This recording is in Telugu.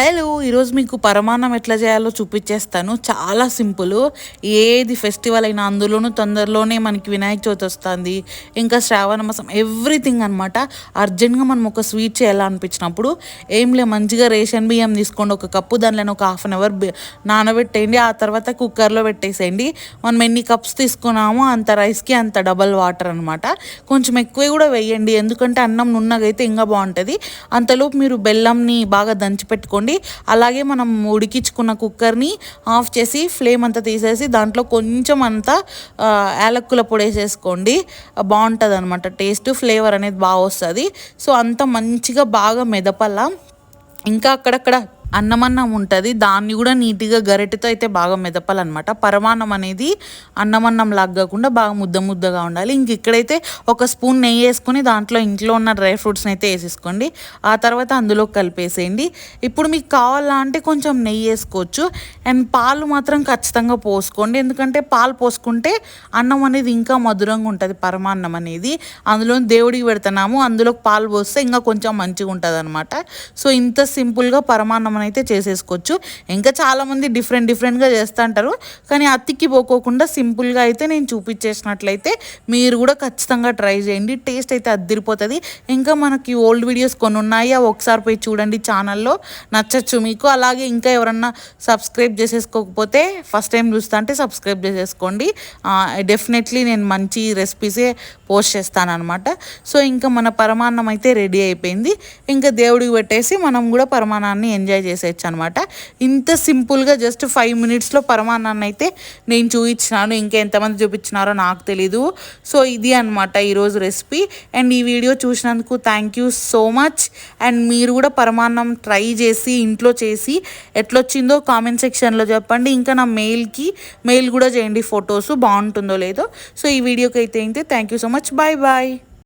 హలో ఈరోజు మీకు పరమాన్నం ఎట్లా చేయాలో చూపించేస్తాను చాలా సింపుల్. ఏది ఫెస్టివల్ అయినా అందులోనూ తొందరలోనే మనకి వినాయక చవితి వస్తుంది. ఇంకా శ్రావణ మాసం ఎవ్రీథింగ్ అనమాట అర్జెంట్గా మనం ఒక స్వీట్ చేయాలనిపించినప్పుడు ఏం లే మంచిగా రేషన్ బియ్యం తీసుకోండి. ఒక కప్పు దానిలో ఒక హాఫ్ అన్ అవర్ నానబెట్టేయండి. ఆ తర్వాత కుక్కర్లో పెట్టేసేయండి. మనం ఎన్ని కప్స్ తీసుకున్నామో అంత రైస్కి అంత డబల్ వాటర్ అనమాట కొంచెం ఎక్కువ కూడా వేయండి. ఎందుకంటే అన్నం నున్నగైతే ఇంకా బాగుంటుంది. అంతలోపు మీరు బెల్లంని బాగా దంచి పెట్టుకోండి అలాగే మనం ఉడికించుకున్న కుక్కర్ని ఆఫ్ చేసి ఫ్లేమ్ అంతా తీసేసి దాంట్లో కొంచెం అంతా యాలక్కుల పొడి వేసేసుకోండి. బాగుంటుంది అనమాట టేస్ట్ ఫ్లేవర్ అనేది బాగా వస్తుంది. సో అంత మంచిగా బాగా మెదపల్లా. ఇంకా అక్కడక్కడ అన్నమన్నం ఉంటుంది. దాన్ని కూడా నీట్గా గరిటెతో అయితే బాగా మెదపాలన్నమాట. పరమాన్నం అనేది అన్నమన్నం లాగకుండా బాగా ముద్ద ముద్దగా ఉండాలి. ఇంక ఇక్కడైతే ఒక స్పూన్ నెయ్యి వేసుకొని దాంట్లో ఇంట్లో ఉన్న డ్రై ఫ్రూట్స్ని అయితే వేసేసుకోండి. ఆ తర్వాత అందులో కలిపేసేయండి. ఇప్పుడు మీకు కావాలా అంటే కొంచెం నెయ్యి వేసుకోవచ్చు. అండ్ పాలు మాత్రం ఖచ్చితంగా పోసుకోండి. ఎందుకంటే పాలు పోసుకుంటే అన్నం అనేది ఇంకా మధురంగా ఉంటుంది పరమాన్నం అనేది. అందులో దేవుడికి పెడుతున్నాము. అందులో పాలు పోస్తే ఇంకా కొంచెం మంచిగా ఉంటుంది అనమాట సో ఇంత సింపుల్గా పరమాన్నం అయితే చేసేసుకోవచ్చు. ఇంకా చాలామంది డిఫరెంట్ డిఫరెంట్గా చేస్తూ అంటారు కానీ అతికి పోకోకుండా సింపుల్గా అయితే నేను చూపించేసినట్లయితే మీరు కూడా ఖచ్చితంగా ట్రై చేయండి. టేస్ట్ అయితే అద్దరిపోతుంది. ఇంకా మనకి ఓల్డ్ వీడియోస్ కొన్ని ఉన్నాయి అవి ఒకసారి పోయి చూడండి ఛానల్లో. నచ్చచ్చు మీకు. అలాగే ఇంకా ఎవరన్నా సబ్స్క్రైబ్ చేసేసుకోకపోతే ఫస్ట్ టైం చూస్తా అంటే సబ్స్క్రైబ్ చేసేసుకోండి. డెఫినెట్లీ నేను మంచి రెసిపీసే పోస్ట్ చేస్తాను అనమాట సో ఇంకా మన పరమాన్నం అయితే రెడీ అయిపోయింది. ఇంకా దేవుడికి పెట్టేసి మనం కూడా పరమాన్నాన్ని ఎంజాయ్ చేసేయచ్చు అనమాట ఇంత సింపుల్గా జస్ట్ ఫైవ్ మినిట్స్లో పరమాన్నాన్ని అయితే నేను చూపించినాను ఇంకా ఎంతమంది చూపించినారో నాకు తెలీదు. సో ఇది అనమాట ఈరోజు రెసిపీ. అండ్ ఈ వీడియో చూసినందుకు thank you so much. And మీరు కూడా పరమాన్నం ట్రై చేసి ఇంట్లో చేసి ఎట్లొచ్చిందో కామెంట్ సెక్షన్లో చెప్పండి. ఇంకా నా మెయిల్కి మెయిల్ కూడా చేయండి ఫొటోస్ బాగుంటుందో లేదో. సో ఈ వీడియోకి అయితే అయితే thank you so much. Bye bye.